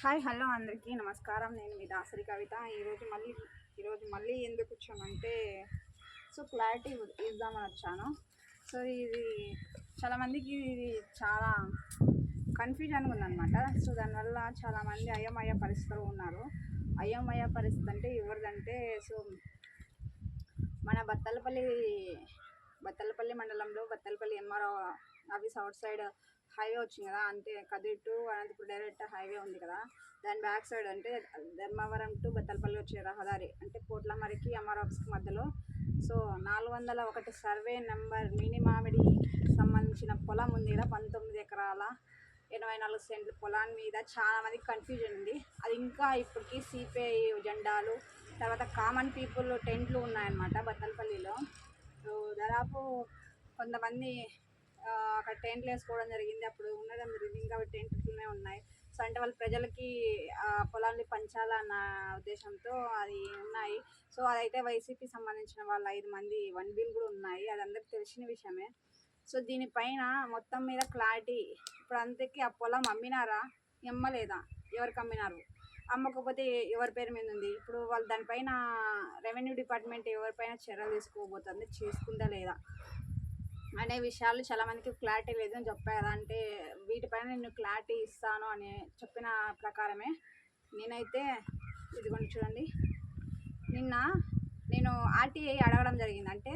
Hi hello అందరికీ నమస్కారం. నేను మీ దాసరి కవిత. ఈరోజు మళ్ళీ ఈరోజు మళ్ళీ ఎందుకు వచ్చామంటే సో క్లారిటీ ఇద్దామని వచ్చాను. సో ఇది చాలామందికి ఇది చాలా కన్ఫ్యూజన్గా ఉందన్నమాట. సో దానివల్ల చాలామంది అయోమయ పరిస్థితులు ఉన్నారు. అయోమయ పరిస్థితి అంటే ఎవరిదంటే సో మన బత్తలపల్లి బత్తలపల్లి మండలంలో Battalapalli MRO office outside highway వచ్చింది కదా అంటే Kadiri to Anantapuram direct highway ఉంది కదా దాని బ్యాక్ సైడ్ అంటే ధర్మవరం టు బత్తలపల్లి వచ్చే రహదారి అంటే పోట్లమరికి ఎంఆర్ ఆఫీస్కి మధ్యలో. సో నాలుగు వందల ఒకటి సర్వే నెంబర్ మినీ మామిడి సంబంధించిన పొలం ఉంది కదా పంతొమ్మిది ఎకరాల ఎనభై నాలుగు సెంట్ల పొలాన్ని మీద చాలా మందికి కన్ఫ్యూజన్ ఉంది. అది ఇంకా ఇప్పటికీ సిపిఐ జెండాలు తర్వాత కామన్ పీపుల్ టెంట్లు ఉన్నాయన్నమాట బత్తలపల్లిలో. సో దాదాపు కొంతమంది అక్కడ టెంట్లు వేసుకోవడం జరిగింది. అప్పుడు ఉండడం జరిగింది. ఇంకా అవి టెంట్లునే ఉన్నాయి. సో అంటే వాళ్ళ ప్రజలకి ఆ పొలాన్ని పంచాలన్న ఉద్దేశంతో అది ఉన్నాయి. సో అదైతే వైసీపీ సంబంధించిన వాళ్ళు ఐదు మంది వన్ బిల్ కూడా ఉన్నాయి. అది అందరికి తెలిసిన విషయమే. సో దీనిపైన మొత్తం మీద క్లారిటీ. ఇప్పుడు అంతకీ ఆ పొలం అమ్మినారా? ఎమ్మలేదా ఎవరికి అమ్మినారు? అమ్మకపోతే ఎవరి పేరు మీద ఉంది ఇప్పుడు వాళ్ళు దానిపైన రెవెన్యూ డిపార్ట్మెంట్ ఎవరిపైన చర్యలు తీసుకోబోతుంది? చేసుకుందా లేదా? అనే విషయాలు చాలామందికి క్లారిటీ లేదు అని చెప్పారు. అంటే వీటిపైన నేను క్లారిటీ ఇస్తాను అని చెప్పిన ప్రకారమే నేనైతే ఇదిగోండి చూడండి. నిన్న నేను ఆర్టీఐ అడగడం జరిగింది. అంటే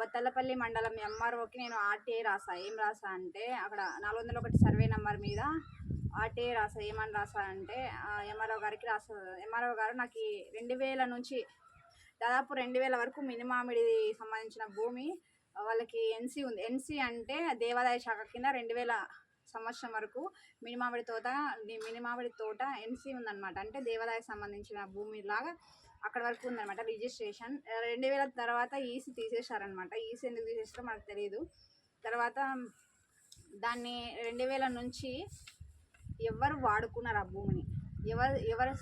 బత్తల్లపల్లి బత్తలపల్లి మండలం ఎంఆర్ఓకి నేను ఆర్టీఐ రాసా. ఏం రాసా అంటే అక్కడ నాలుగు వందల ఒకటి సర్వే నెంబర్ మీద అటే రాసా ఏమని రాసా అంటే ఎంఆర్ఓ గారికి రాసా. ఎంఆర్ఓ గారు నాకు రెండు వేల నుంచి దాదాపు రెండు వేల వరకు మినిమామిడి సంబంధించిన భూమి వాళ్ళకి ఎన్సీ ఉంది. ఎన్సీ అంటే దేవాదాయ శాఖ కింద రెండు వేల సంవత్సరం వరకు మినిమామిడి తోట మినిమామిడి తోట ఎన్సీ ఉందన్నమాట. అంటే దేవాదాయ సంబంధించిన భూమి లాగా అక్కడ వరకు ఉందన్నమాట రిజిస్ట్రేషన్. రెండు వేల తర్వాత ఈసీ తీసేశారనమాట ఈసీ ఎందుకు తీసేసారో మనకు తెలియదు తర్వాత దాన్ని రెండు వేల నుంచి ఎవరు వాడుకున్నారు ఆ భూమిని? ఎవరు ఎవరు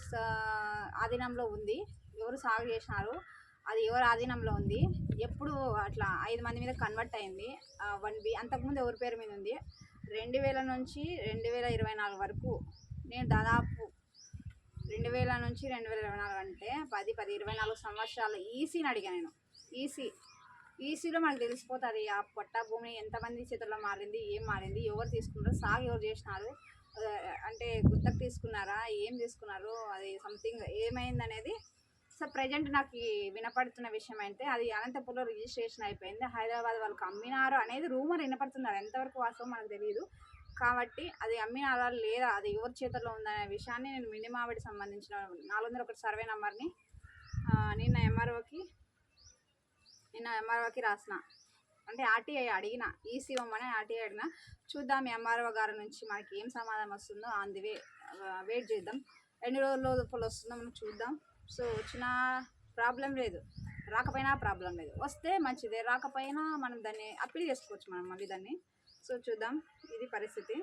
ఆధీనంలో ఉంది ఎవరు సాగు చేసినారు అది ఎవరు ఆధీనంలో ఉంది ఎప్పుడు అట్లా ఐదు మంది మీద కన్వర్ట్ అయింది వన్ బి అంతకుముందు ఎవరి పేరు మీద ఉంది? రెండు వేల నుంచి రెండు వేల ఇరవై నాలుగు వరకు నేను దాదాపు రెండు వేల నుంచి రెండు వేల ఇరవై నాలుగు అంటే పది పది ఇరవై నాలుగు సంవత్సరాలు ఈసీని అడిగాను నేను. ఈసీ ఈసీలో మనకు తెలిసిపోతుంది ఆ పట్టా భూమి ఎంతమంది చేతుల్లో మారింది ఏం మారింది ఎవరు తీసుకున్నారు సాగు ఎవరు చేసినారు అంటే గుత్తకు తీసుకున్నారా? ఏం తీసుకున్నారు? అది సంథింగ్ ఏమైంది అనేది సో ప్రజెంట్ నాకు ఈ వినపడుతున్న విషయం అయితే అది అనంతపురంలో రిజిస్ట్రేషన్ అయిపోయింది. హైదరాబాద్ వాళ్ళకి అమ్మినారు అనేది రూమర్ వినపడుతున్నారు. ఎంతవరకు వాస్తవం మనకు తెలియదు కాబట్టి అది అమ్మినారా లేదా అది ఎవరి చేతుల్లో ఉందనే విషయాన్ని నేను మినిమావిడికి సంబంధించిన నాలుగు వందల ఒకటి సర్వే నెంబర్ని నిన్న ఎంఆర్ఓకి నిన్న ఎంఆర్ఓకి రాసిన. అంటే ఆర్టీఐ అడిగిన ఈసీ ఇవ్వమని ఆర్టీఐ అడిగిన చూద్దాం ఎంఆర్ఓ గారి నుంచి మనకి ఏం సమాధానం వస్తుందో ఆన్ ది వే వెయిట్ చేద్దాం. ఎన్ని రోజుల లోపల వస్తుందో మనం చూద్దాం. సో వచ్చిన ప్రాబ్లం లేదు. రాకపోయినా ప్రాబ్లం లేదు. వస్తే మంచిదే. రాకపోయినా మనం దాన్ని అప్పీల్ చేసుకోవచ్చు మనం మళ్ళీ దాన్ని. సో చూద్దాం. ఇది పరిస్థితి.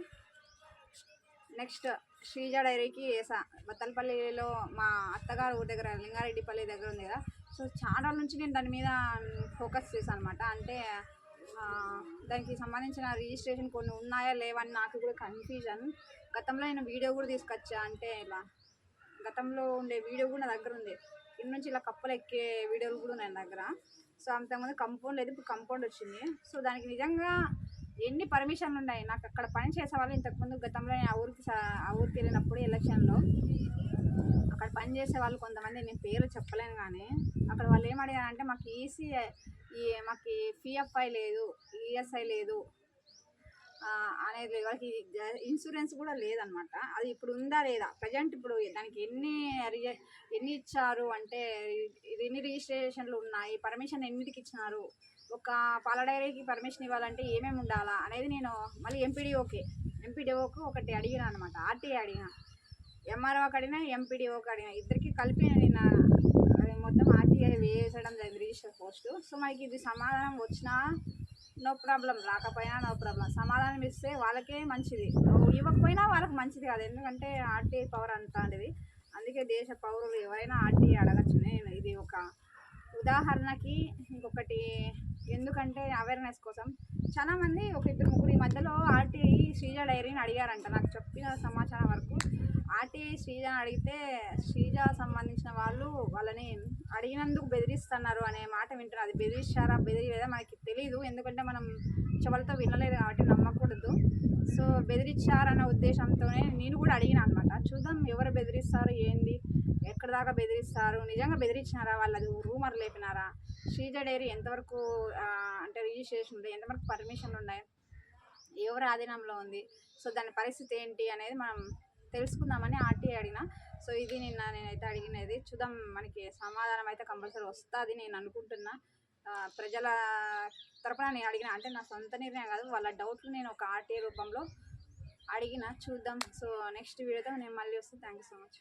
నెక్స్ట్ శ్రీజ డైరీకి వేసా బత్తలపల్లిలో మా అత్తగారు ఊరి దగ్గర లింగారెడ్డిపల్లి దగ్గర ఉంది కదా. సో చాలా నుంచి నేను దాని మీద ఫోకస్ చేశాను అనమాట అంటే దానికి సంబంధించిన రిజిస్ట్రేషన్ కొన్ని ఉన్నాయా లేవా అని నాకు కూడా కన్ఫ్యూజన్. గతంలో నేను వీడియో కూడా తీసుకొచ్చా అంటే ఇలా గతంలో ఉండే వీడియో కూడా నా దగ్గర ఉంది. ఇన్ని నుంచి ఇలా కప్పలు ఎక్కే వీడియోలు కూడా ఉన్నాయి నా దగ్గర. సో అంతకుముందు కంపౌండ్ లేదు ఇప్పుడు కంపౌండ్ వచ్చింది. సో దానికి నిజంగా ఎన్ని పర్మిషన్లు ఉన్నాయి? నాకు అక్కడ పని చేసేవాళ్ళు ఇంతకుముందు గతంలో ఆ ఊరికి వెళ్ళినప్పుడు ఎలక్షన్లో అక్కడ పని చేసే వాళ్ళు కొంతమంది నేను పేరు చెప్పలేను కానీ అక్కడ వాళ్ళు ఏం అడిగారంటే మాకు ఈసీ ఈ మాకు పిఎఫ్ఐ లేదు ఈఎస్ఐ లేదు అనేది లేదు. వాళ్ళకి ఇన్సూరెన్స్ కూడా లేదనమాట. అది ఇప్పుడు ఉందా లేదా? ప్రజెంట్ ఇప్పుడు దానికి ఎన్ని ఎన్ని ఇచ్చారు? అంటే ఇది ఎన్ని రిజిస్ట్రేషన్లు ఉన్నాయి? పర్మిషన్ ఎన్నిటికి ఇచ్చినారు? ఒక పాల డైరీకి పర్మిషన్ ఇవ్వాలంటే ఏమేమి ఉండాలా? అనేది నేను మళ్ళీ ఎంపీడీఓకే ఎంపీడీఓకు ఒకటి అడిగిన అనమాట ఆర్టీఐ అడిగిన. ఎంఆర్ఓకి అడిగినా ఎంపీడీఓకి అడిగిన. ఇద్దరికి కలిపి నేను మొత్తం ఆర్టీఐ వేసడం జరిగింది రిజిస్టర్ పోస్ట్. సో మనకి ఇది సమాధానం వచ్చినా నో ప్రాబ్లం రాకపోయినా నో ప్రాబ్లం. సమాధానం ఇస్తే వాళ్ళకే మంచిది. ఇవ్వకపోయినా వాళ్ళకి మంచిది కాదు. ఎందుకంటే ఆర్టీఐ పవర్ అంతాంటిది అందుకే దేశ పౌరులు ఎవరైనా ఆర్టీఐ అడగచ్చు నేను ఇది ఒక ఉదాహరణకి ఇంకొకటి ఎందుకంటే అవేర్నెస్ కోసం చాలామంది ఒక ఇద్దరు ముగ్గురు ఈ మధ్యలో ఆర్టీఐ శ్రీజ డైరీని అడిగారంట. నాకు చెప్పిన సమాచారం వరకు ఆర్టీఐ శ్రీజ అడిగితే శ్రీజ సంబంధించిన వాళ్ళు వాళ్ళని అడిగినందుకు బెదిరిస్తున్నారు అనే మాట వింటున్నారు. అది బెదిరిస్తారా బెదిరియలేదా మనకి తెలియదు ఎందుకంటే మనం చెవులతో వినలేదు కాబట్టి నమ్మకూడదు. సో బెదిరించారన్న ఉద్దేశంతోనే నేను కూడా అడిగిన అనమాట చూద్దాం ఎవరు బెదిరిస్తారు ఏంది? ఎక్కడ దాకా బెదిరిస్తారు? నిజంగా బెదిరించినారా వాళ్ళది రూమర్ లేపినారా? శ్రీజ డైరీ ఎంతవరకు అంటే రిజిస్ట్రేషన్ ఉంది? ఎంతవరకు పర్మిషన్లు ఉన్నాయి? ఎవరి ఆధీనంలో ఉంది? సో దాని పరిస్థితి ఏంటి? అనేది మనం తెలుసుకుందామని ఆర్టీ అడిగిన. సో ఇది నిన్న నేనైతే అడిగినది. చూద్దాం మనకి సమాధానం అయితే కంపల్సరీ వస్తుంది నేను అనుకుంటున్నా. ప్రజల తరపున నేను అడిగిన. అంటే నా సొంత నిర్ణయం కాదు వాళ్ళ డౌట్లు నేను ఒక ఆర్టీ రూపంలో అడిగిన. చూద్దాం. సో నెక్స్ట్ వీడియోతో నేను మళ్ళీ వస్తాను థ్యాంక్ యూ సో మచ్.